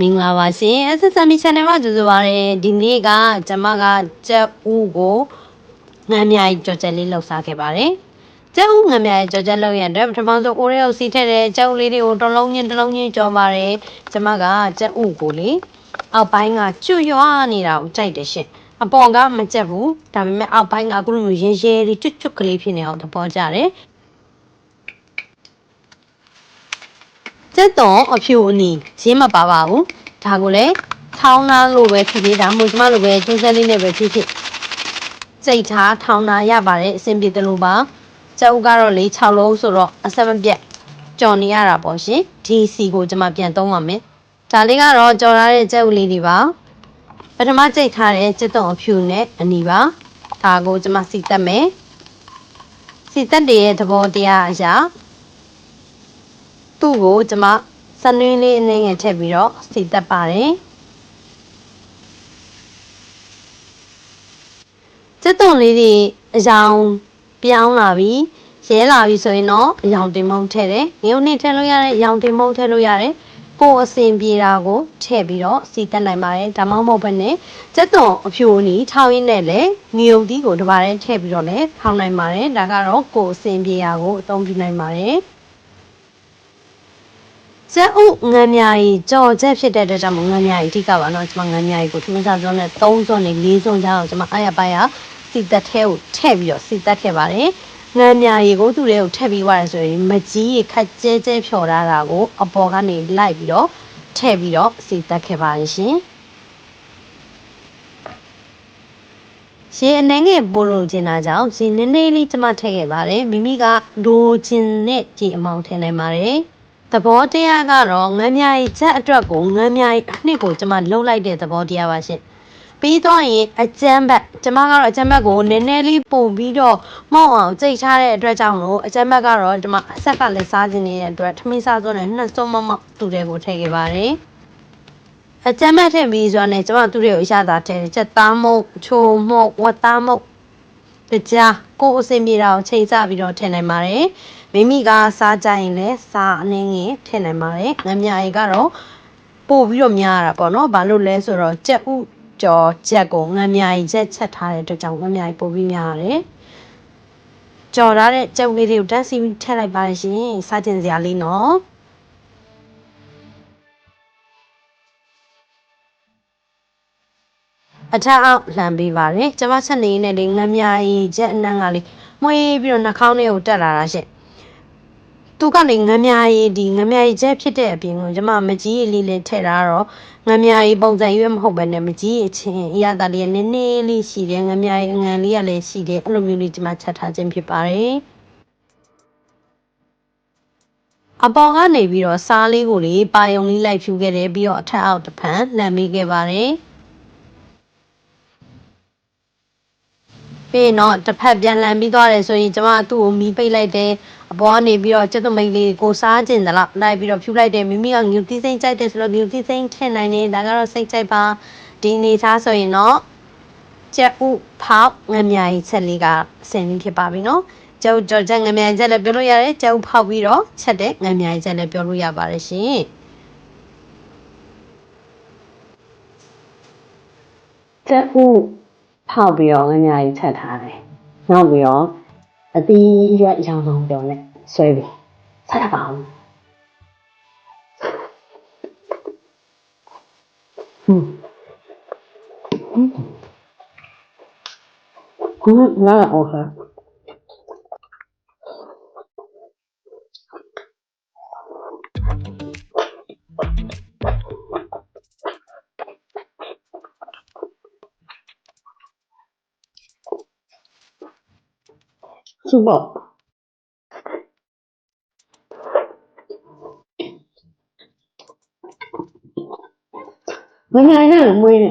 မင်္ဂလာပါရှင် SSM Channel မှာကြိုဆိုပါရစေဒီနေ့ကကျမကကြက်ဥကိုငံမြိုင်ကြော်ချက်လေးလှုပ်စားခဲ့ပါတယ်ကြက်ဥငံမြိုင်ကြော်ချက်လှုပ်ရတဲ့ပထမဆုံးအိုးရဲကိုစီထက်တဲ့ကြက်ဥလေးတွေကိုတစ်လုံးချင်းတစ်လုံးချင်းကြော်ပါတယ်ကျမကကြက်ဥကိုလေအောက်ပိုင်းကကျွတ်ရွာနေတာကိုကြိုက်တယ်ရှင်အပေါ်ကမကြက်ဘူးဒါပေမဲ့အောက်ပိုင်းကအခုလိုရဲရဲလေးကျွတ်ကျွတ်ကလေးဖြစ်နေအောင်သဘောကျတယ် ကျက်တော့အဖြူအနီရင်းမပါပါဘူးဒါကိုလည်းထောင်းလာလို့ပဲဖြစ်ဖြစ်ဒါမှမဟုတ်ကျမလိုပဲကျင်းစက်လေးနဲ့ပဲဖြစ်ဖြစ်စိတ်ထားထောင်းလာရပါတယ်အဆင်ပြေတယ်လို့ပါကျုပ်ကတော့လေ6လုံးဆိုတော့အဆက်မပြတ်ကြော်နေရတာပေါ့ရှင်ဒီစီကိုကျမပြန်သုံးပါမယ်ဒါလေးကတော့ကြော်ထားတဲ့ကြက်ဥလေးတွေပါပထမကြိတ်ထားတဲ့ကျက်တော့အဖြူနဲ့အနီပါဒါကိုကျမစီတက်မယ်စီတက်တဲ့သဘောတရားအရာ သူ့ကိုကျမစနွင်းလေးအနေငယ်ထည့်ပြီးတော့စီတက်ပါတယ်ကျက်သွန်လေးတွေအယောင်ပြောင်းလာပြီရဲလာပြီဆိုရင်တော့အယောင်တင်မုံထည့်တယ်ငရုတ်နဲ့ထည့်လို့ရတယ်အယောင်တင်မုံထည့်လို့ရတယ်ကိုယ်အစင်ပြေတာကိုထည့်ပြီးတော့စီတက်နိုင်ပါတယ်ဒါမှမဟုတ်ဘဲနဲ့ကျက်သွန်အဖြူအနီထောင်းရင်းနဲ့လည်းငရုတ်သီးကိုတစ်ပါးတည်းထည့်ပြီးတော့လည်းထောင်းနိုင်ပါတယ်ဒါကတော့ကိုယ်အစင်ပြေတာကိုအသုံးပြုနိုင်ပါတယ် ကျက်ဥငံမြာကြီးကြော်ချက်ဖြစ်တဲ့အတွက်ကြောင့်မို့ငံမြာကြီးအဓိကပါတော့ကျွန်မငံမြာကြီးကိုသမင်းစားစုံနဲ့3စုံနဲ့4စုံကြအောင်ကျွန်မအားရပါရစီတက်ထဲကိုထည့်ပြီးတော့စီတက်ခဲ့ပါတယ်ငံမြာကြီးကိုသူ့တွေကိုထည့်ပြီးသွားတယ်ဆိုရင်မကြီးရခက်ကျဲကျဲဖြော်ထားတာကိုအပေါ်ကနေလိုက်ပြီးတော့ထည့်ပြီးတော့စီတက်ခဲ့ပါတယ်ရှင်ရေအနှဲငယ်ပို့လို့ကျင်တာကြောင့်ရေနည်းနည်းလေးကျမထည့်ခဲ့ပါတယ်မိမိကလိုချင်တဲ့ကြည်အမောင်ထည့်နိုင်ပါတယ် သဘောတရားကတော့ငမ်းမြရီချက်အတွက်ကိုငမ်းမြရီအနှစ်ကိုကျမလှုပ်လိုက်တဲ့သဘောတရားပါရှင်ပြီးတော့ရင်အကျမ်းဘတ်ကျမကတော့အကျမ်းဘတ်ကိုနည်းနည်းလေးပုံပြီးတော့မောက်အောင်ကြိတ်ထားတဲ့အတွက်ကြောင့်လို့အကျမ်းဘတ်ကတော့ဒီမှာအဆက်ကလည်းစားခြင်းနေတဲ့အတွက်ထမင်းစားစွန်းနဲ့နှစ်စုံမမောက်တူတဲ့ကိုထည့်ခဲ့ပါတယ်အကျမ်းဘတ်ထည့်ပြီးဆိုတော့ねကျမသူ့တွေကိုအရသာထည့်တယ်ချက်သားမုတ်ချိုမုတ်ဝတ်သားမုတ် တကြားကိုယ်အစင်ပြေတာကိုချိန်ဆပြီးတော့ထည့်နိုင်ပါတယ်မိမိကစားကြရင်လည်းစားအနှင်းငယ်ထည့်နိုင်ပါတယ်ငမြရီကတော့ပို့ပြီးတော့များရတာပေါ့နော်ဘာလို့လဲဆိုတော့ကြက်ဥကြော်ချက်ကိုငမြရီချက်ချက်ထားတဲ့အတွက်ကြောင့်ငမြရီပို့ပြီးများရတယ်ကြော်ထားတဲ့ကြက်ဥလေးတွေကိုတန်းစီထည့်လိုက်ပါရှင်စားကျင်စရာလေးနော် အထက်အောက်လှမ်းပေးပါတယ်ကျမချက်နေနဲ့လေငမြရီချက်အနှံ့ကလေးမွေးပြီးတော့နှာခေါင်းလေးကိုတက်လာတာရှင့်သူကနေငမြရီဒီငမြရီချက်ဖြစ်တဲ့အပြင်ကိုကျမမကြီးရီလေးလေးထည့်တာတော့ငမြရီပုံစံရွေးမဟုတ်ပဲနဲ့မကြီးအချင်းအရသာလေးနည်းနည်းလေးရှိတယ်ငမြရီအငံလေးကလည်းရှိတယ်အဲ့လိုမျိုးလေးကျမချက်ထားခြင်းဖြစ်ပါတယ်အပေါ်ကနေပြီးတော့စားလေးကိုလေပါယုံလေးလိုက်ဖြူခဲ့တယ်ပြီးတော့အထက်အောက်တစ်ဖန်လှမ်းမိခဲ့ပါတယ် ပြီးရင်တော့တစ်ဖက်ပြန်လန်ပြီးသွားတယ်ဆိုရင်ကျမသူ့ကိုမီးပိတ်လိုက်တယ်အပေါ်ကနေပြီးတော့ကျက်သွမိတ်လေးကိုစားကျင်သလားလိုက်ပြီးတော့ဖြူလိုက်တယ်မိမိကငူတီးစိမ့်ကြိုက်တယ်ဆိုတော့ငူတီးစိမ့်ထည့်နိုင်တယ်ဒါကတော့စိတ်ကြိုက်ပါဒီနေသားဆိုရင်တော့ကျက်ဥဖောက်ငမြာကြီးချက်လေးကအစင်လေးဖြစ်ပါပြီနော်ကျုပ်ကြော်ချက်ငမြာကြီးချက်လည်းပြောလို့ရတယ်ကျုပ်ဖောက်ပြီးတော့ချက်တဲ့ငမြာကြီးချက်လည်းပြောလို့ရပါတယ်ရှင်ကျက်ဥ ဖောက်ပြီးတော့ငညာကြီးချက်ထားတယ်။နောက်ပြီးတော့အသီးရွက်ရောင်ဆောင်ပြုံနဲ့ဆွဲပြီးဆက်ရပါအောင်။ဟွန်းဟွန်းခုနကအော် ခါစုပေါ့ငညာနဲ့မွေးနေ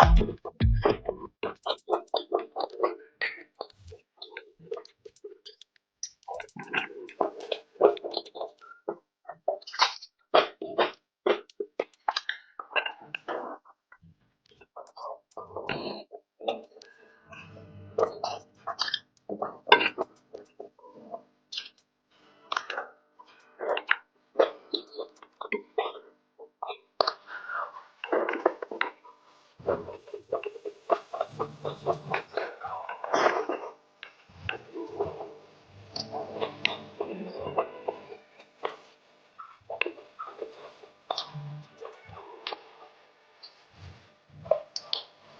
up.